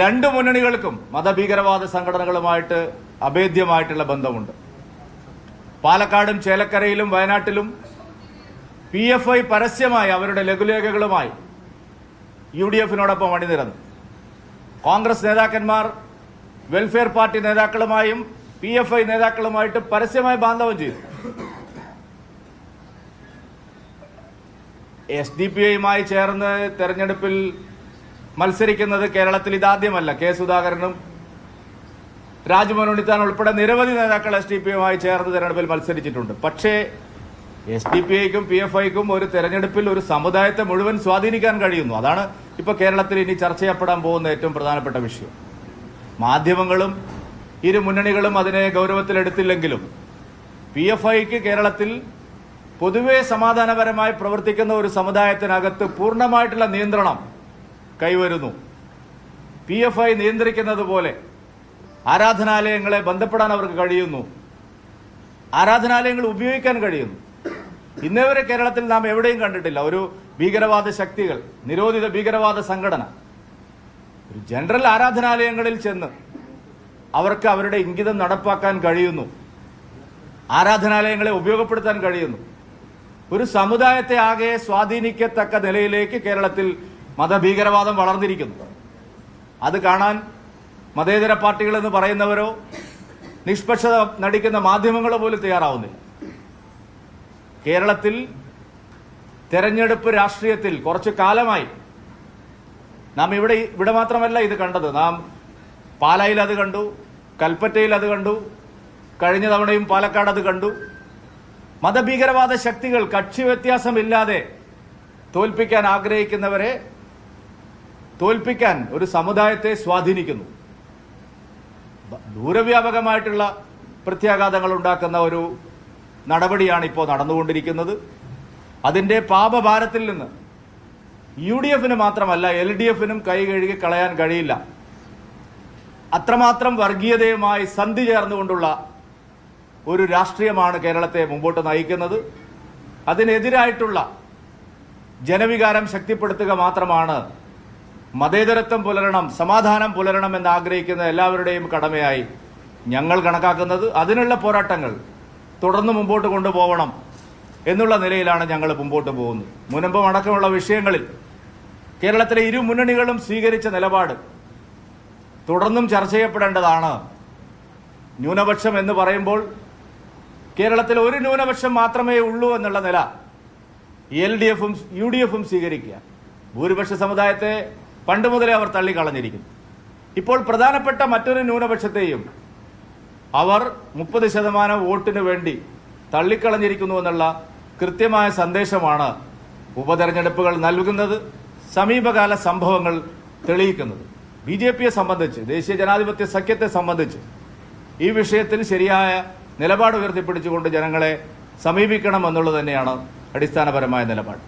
രണ്ട് മുന്നണികൾക്കും മതഭീകരവാദ സംഘടനകളുമായിട്ട് അഭേദ്യമായിട്ടുള്ള ബന്ധമുണ്ട്. പാലക്കാടും ചേലക്കരയിലും വയനാട്ടിലും പി എഫ് ഐ പരസ്യമായി അവരുടെ ലഘുലേഖകളുമായി യു ഡി എഫിനോടൊപ്പം അണിനിരന്നു. കോൺഗ്രസ് നേതാക്കന്മാർ വെൽഫെയർ പാർട്ടി നേതാക്കളുമായും പി എഫ് ഐ നേതാക്കളുമായിട്ട് പരസ്യമായി ബാന്ധവം ചെയ്തു. എസ് ഡി പി ഐയുമായി ചേർന്ന് തെരഞ്ഞെടുപ്പിൽ മത്സരിക്കുന്നത് കേരളത്തിൽ ഇതാദ്യമല്ല. കെ സുധാകരനും രാജ്മോഹൻ ഉണ്ണിത്താൻ ഉൾപ്പെടെ നിരവധി നേതാക്കൾ എസ് ഡി പി യുമായി ചേർന്ന് തെരഞ്ഞെടുപ്പിൽ മത്സരിച്ചിട്ടുണ്ട്. പക്ഷേ എസ് ഡി പി ഐക്കും പി എഫ് ഐക്കും ഒരു തെരഞ്ഞെടുപ്പിൽ ഒരു സമുദായത്തെ മുഴുവൻ സ്വാധീനിക്കാൻ കഴിയുന്നു. അതാണ് ഇപ്പോൾ കേരളത്തിൽ ഇനി ചർച്ച ചെയ്യപ്പെടാൻ പോകുന്ന ഏറ്റവും പ്രധാനപ്പെട്ട വിഷയം. മാധ്യമങ്ങളും ഇരു മുന്നണികളും അതിനെ ഗൗരവത്തിലെടുത്തില്ലെങ്കിലും പി എഫ് ഐക്ക് കേരളത്തിൽ പൊതുവെ സമാധാനപരമായി പ്രവർത്തിക്കുന്ന ഒരു സമുദായത്തിനകത്ത് പൂർണമായിട്ടുള്ള നിയന്ത്രണം കൈവരുന്നു. പി എഫ് ഐ നിയന്ത്രിക്കുന്നത് പോലെ ആരാധനാലയങ്ങളെ ബന്ധപ്പെടാൻ അവർക്ക് കഴിയുന്നു. ആരാധനാലയങ്ങൾ ഉപയോഗിക്കാൻ കഴിയുന്നു. ഇന്നേവരെ കേരളത്തിൽ നാം എവിടെയും കണ്ടിട്ടില്ല. ഒരു ഭീകരവാദ ശക്തികൾ നിരോധിത ഭീകരവാദ സംഘടന. ഒരു ജനറൽ ആരാധനാലയങ്ങളിൽ ചെന്ന് അവർക്ക് അവരുടെ ഇംഗിതം നടപ്പാക്കാൻ കഴിയുന്നു. ആരാധനാലയങ്ങളെ ഉപയോഗപ്പെടുത്താൻ കഴിയുന്നു. ഒരു സമുദായത്തെ ആകെ സ്വാധീനിക്കത്തക്ക നിലയിലേക്ക് കേരളത്തിൽ മതഭീകരവാദം വളർന്നിരിക്കുന്നു. അത് കാണാൻ മതേതര പാർട്ടികൾ എന്ന് പറയുന്നവരോ നിഷ്പക്ഷത നടിക്കുന്ന മാധ്യമങ്ങളോ പോലും തയ്യാറാവുന്നില്ല. കേരളത്തിൽ തെരഞ്ഞെടുപ്പ് രാഷ്ട്രീയത്തിൽ കുറച്ചു കാലമായി നാം ഇവിടെ ഇവിടെ മാത്രമല്ല ഇത് കണ്ടത്. നാം പാലായിൽ അത് കണ്ടു കൽപ്പറ്റയിൽ അത് കണ്ടു കഴിഞ്ഞ തവണയും പാലക്കാട് അത് കണ്ടു. മതഭീകരവാദ ശക്തികൾ കക്ഷി വ്യത്യാസമില്ലാതെ തോൽപ്പിക്കാൻ ആഗ്രഹിക്കുന്നവരെ തോൽപ്പിക്കാൻ ഒരു സമുദായത്തെ സ്വാധീനിക്കുന്നു. ദൂരവ്യാപകമായിട്ടുള്ള പ്രത്യാഘാതങ്ങൾ ഉണ്ടാക്കുന്ന ഒരു നടപടിയാണ് ഇപ്പോൾ നടന്നുകൊണ്ടിരിക്കുന്നത്. അതിന്റെ പാപഭാരത്തിൽ നിന്ന് യു ഡി എഫിന് മാത്രമല്ല എൽ ഡി എഫിനും കൈ കഴുകി കളയാൻ കഴിയില്ല. അത്രമാത്രം വർഗീയതയുമായി സന്ധി ചേർന്നുകൊണ്ടുള്ള ഒരു രാഷ്ട്രീയമാണ് കേരളത്തെ മുമ്പോട്ട് നയിക്കുന്നത്. അതിനെതിരായിട്ടുള്ള ജനവികാരം ശക്തിപ്പെടുത്തുക മാത്രമാണ് മതേതരത്വം പുലരണം സമാധാനം പുലരണം എന്ന് ആഗ്രഹിക്കുന്ന എല്ലാവരുടെയും കടമയായി ഞങ്ങൾ കണക്കാക്കുന്നത് അതിനുള്ള പോരാട്ടങ്ങൾ തുടർന്ന് മുമ്പോട്ട് കൊണ്ടുപോകണം എന്നുള്ള നിലയിലാണ് ഞങ്ങൾ മുമ്പോട്ട് പോകുന്നത്. മുനമ്പം അടക്കമുള്ള വിഷയങ്ങളിൽ കേരളത്തിലെ ഇരു മുന്നണികളും സ്വീകരിച്ച നിലപാട് തുടർന്നും ചർച്ച ചെയ്യപ്പെടേണ്ടതാണ്. ന്യൂനപക്ഷം എന്ന് പറയുമ്പോൾ കേരളത്തിൽ ഒരു ന്യൂനപക്ഷം മാത്രമേ ഉള്ളൂ എന്നുള്ള നില എൽ ഡി എഫും യു ഡി എഫും സ്വീകരിക്കുക. ഭൂരിപക്ഷ സമുദായത്തെ പണ്ട് മുതലേ അവർ തള്ളിക്കളഞ്ഞിരിക്കുന്നു. ഇപ്പോൾ പ്രധാനപ്പെട്ട മറ്റൊരു ന്യൂനപക്ഷത്തെയും അവർ മുപ്പത് ശതമാനം വോട്ടിന് വേണ്ടി തള്ളിക്കളഞ്ഞിരിക്കുന്നു എന്നുള്ള കൃത്യമായ സന്ദേശമാണ് ഉപതെരഞ്ഞെടുപ്പുകൾ നൽകുന്നത് സമീപകാല സംഭവങ്ങൾ തെളിയിക്കുന്നത്. ബി ജെ പിയെ സംബന്ധിച്ച് ദേശീയ ജനാധിപത്യ സഖ്യത്തെ സംബന്ധിച്ച് ഈ വിഷയത്തിൽ ശരിയായ നിലപാട് ഉയർത്തിപ്പിടിച്ചുകൊണ്ട് ജനങ്ങളെ സമീപിക്കണം എന്നുള്ളത് തന്നെയാണ് അടിസ്ഥാനപരമായ നിലപാട്.